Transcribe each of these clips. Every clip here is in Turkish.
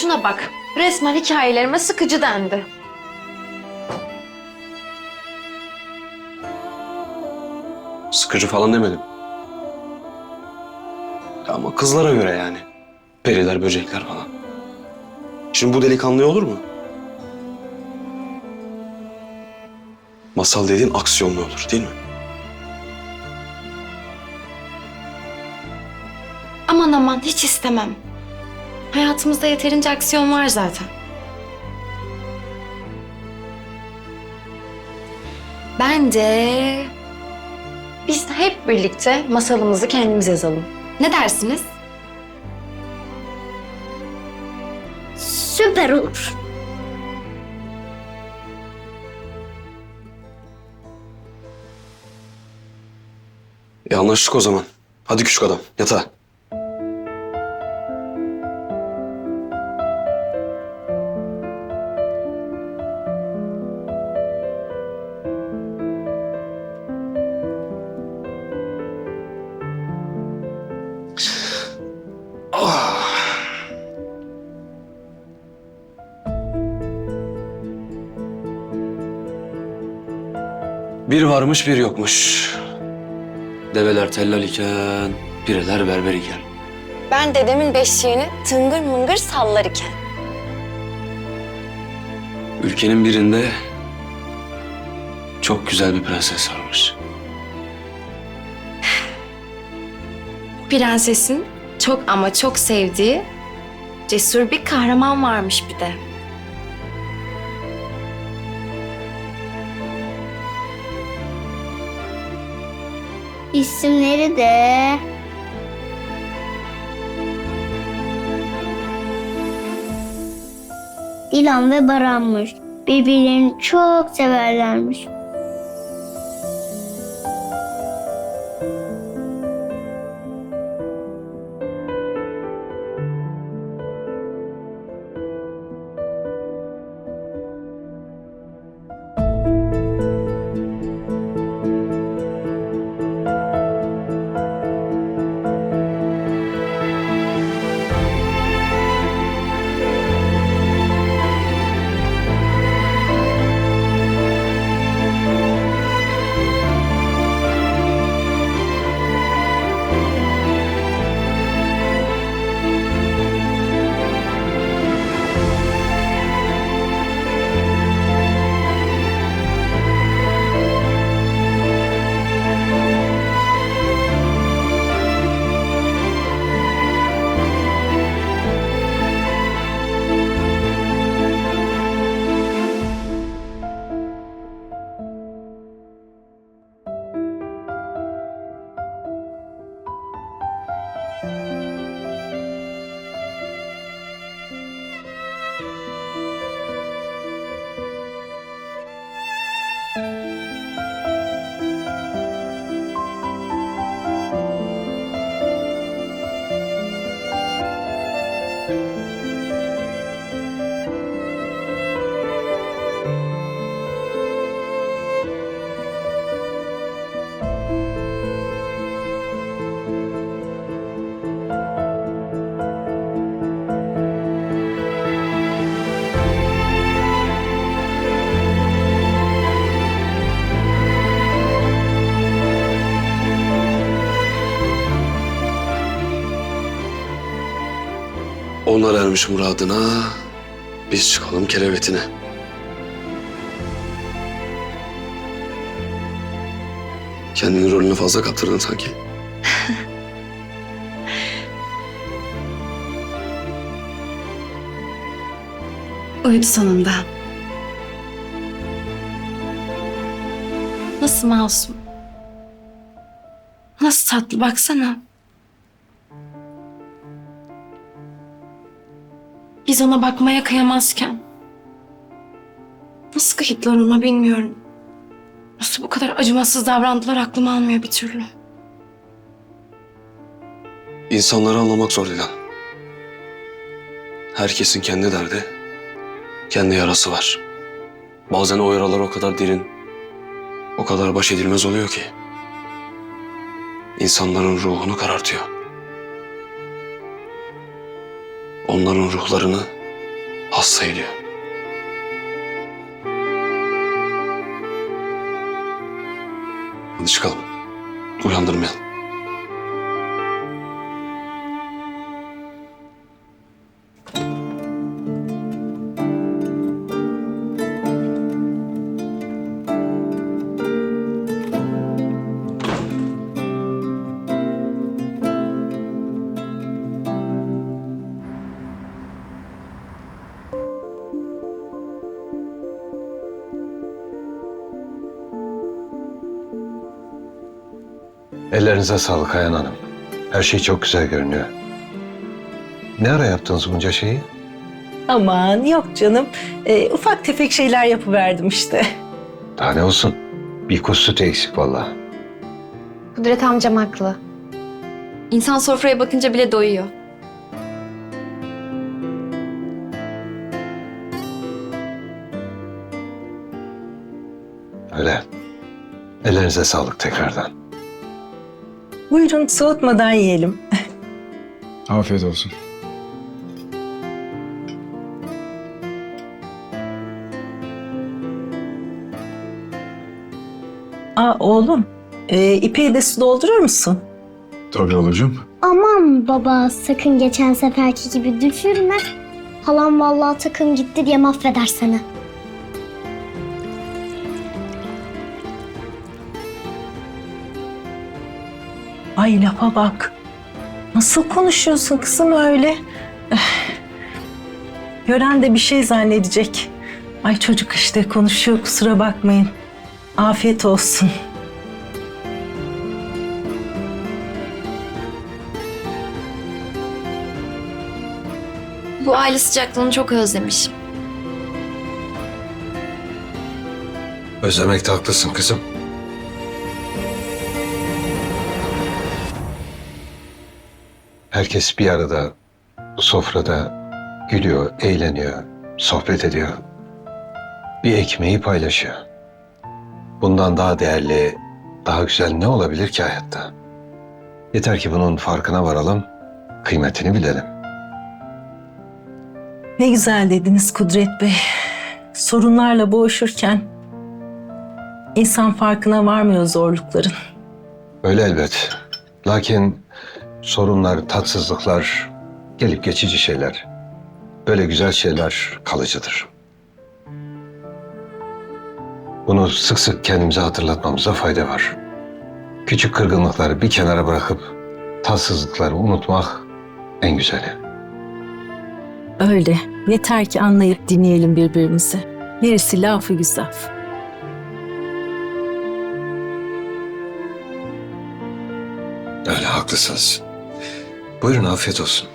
Şuna bak. Resmen hikayelerime sıkıcı dendi. Sıkıcı falan demedim. Ya Ama kızlara göre yani. Periler, böcekler falan. Şimdi bu delikanlıya olur mu? Masal dediğin aksiyonlu olur değil mi? Aman aman hiç istemem. Hayatımızda yeterince aksiyon var zaten. Bence biz hep birlikte masalımızı kendimiz yazalım. Ne dersiniz? Süper olur. E anlaştık o zaman. Hadi küçük adam yatağa. Bir varmış bir yokmuş. Develer tellal iken, pireler berber iken. Ben dedemin beşiğini tıngır mıngır sallar iken. Ülkenin birinde çok güzel bir prenses varmış. Prensesin çok ama çok sevdiği cesur bir kahraman varmış bir de. İsimleri de... Dilan ve Baran'mış. Birbirlerini çok severlermiş. Música Onlar ermiş muradına, biz çıkalım kerevetine. Kendini rolüne fazla kaptırdın sanki. Uyudu sonunda. Nasıl masum? Nasıl tatlı baksana. Biz ona bakmaya kıyamazken. Nasıl kayıtlar ona bilmiyorum. Nasıl bu kadar acımasız davrandılar aklım almıyor bir türlü. İnsanları anlamak zor Dilan. Herkesin kendi derdi, kendi yarası var. Bazen o yaralar o kadar derin, o kadar baş edilmez oluyor ki. İnsanların ruhunu karartıyor. Onların ruhlarını Hastaydı. Hadi çıkalım. Uyandırmayalım. Ellerinize sağlık Ayhan Hanım. Her şey çok güzel görünüyor. Ne ara yaptınız bunca şeyi? Aman yok canım. Ee, ufak tefek şeyler yapıverdim işte. Daha ne olsun? Bir kuş sütü eksik vallahi. Kudret amcam haklı. İnsan sofraya bakınca bile doyuyor. Öyle. Ellerinize sağlık tekrardan. Buyurun soğutmadan yiyelim. Afiyet olsun. Aa oğlum, e, ipeği de su doldurur musun? Tabii olacağım. Aman baba sakın geçen seferki gibi düşürme. Halam vallahi takım gitti diye mahveder seni. Ay lafa bak. Nasıl konuşuyorsun kızım öyle? Eh, Gören de bir şey zannedecek. Ay çocuk işte konuşuyor kusura bakmayın. Afiyet olsun. Bu aile sıcaklığını çok özlemişim. Özlemekte haklısın kızım. Herkes bir arada sofrada gülüyor, eğleniyor, sohbet ediyor. Bir ekmeği paylaşıyor. Bundan daha değerli, daha güzel ne olabilir ki hayatta? Yeter ki bunun farkına varalım, kıymetini bilelim. Ne güzel dediniz Kudret Bey. Sorunlarla boğuşurken insan farkına varmıyor zorlukların. Öyle elbet. Lakin sorunlar, tatsızlıklar gelip geçici şeyler. Böyle güzel şeyler kalıcıdır. Bunu sık sık kendimize hatırlatmamıza fayda var. Küçük kırgınlıkları bir kenara bırakıp tatsızlıkları unutmak en güzeli. Öyle. Yeter ki anlayıp dinleyelim birbirimizi. Gerisi lafı güzel. Öyle haklısınız. Buyurun afiyet olsun.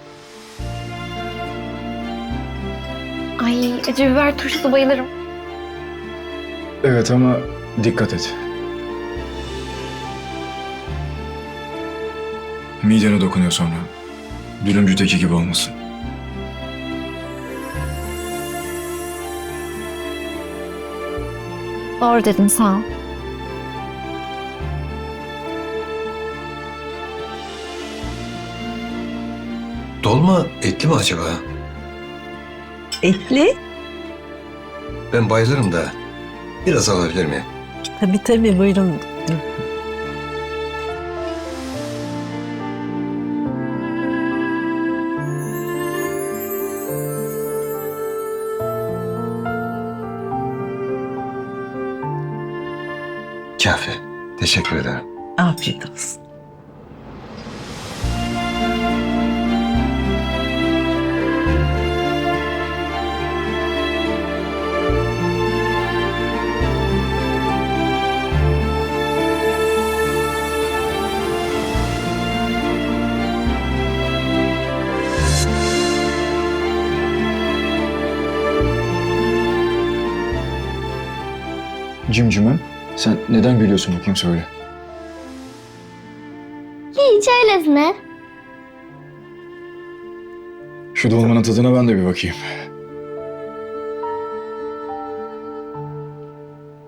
Ay acı biber turşusu bayılırım. Evet ama dikkat et. Midene dokunuyor sonra. Dürümcüdeki gibi olmasın. Doğru dedin sağ ol. Dolma etli mi acaba? Etli? Ben bayılırım da biraz alabilir miyim? Tabii tabii buyurun. Kafi. Teşekkür ederim. Afiyet olsun. Cimcimem sen neden gülüyorsun bakayım söyle. Hiç öylesine. Şu dolmanın tadına ben de bir bakayım.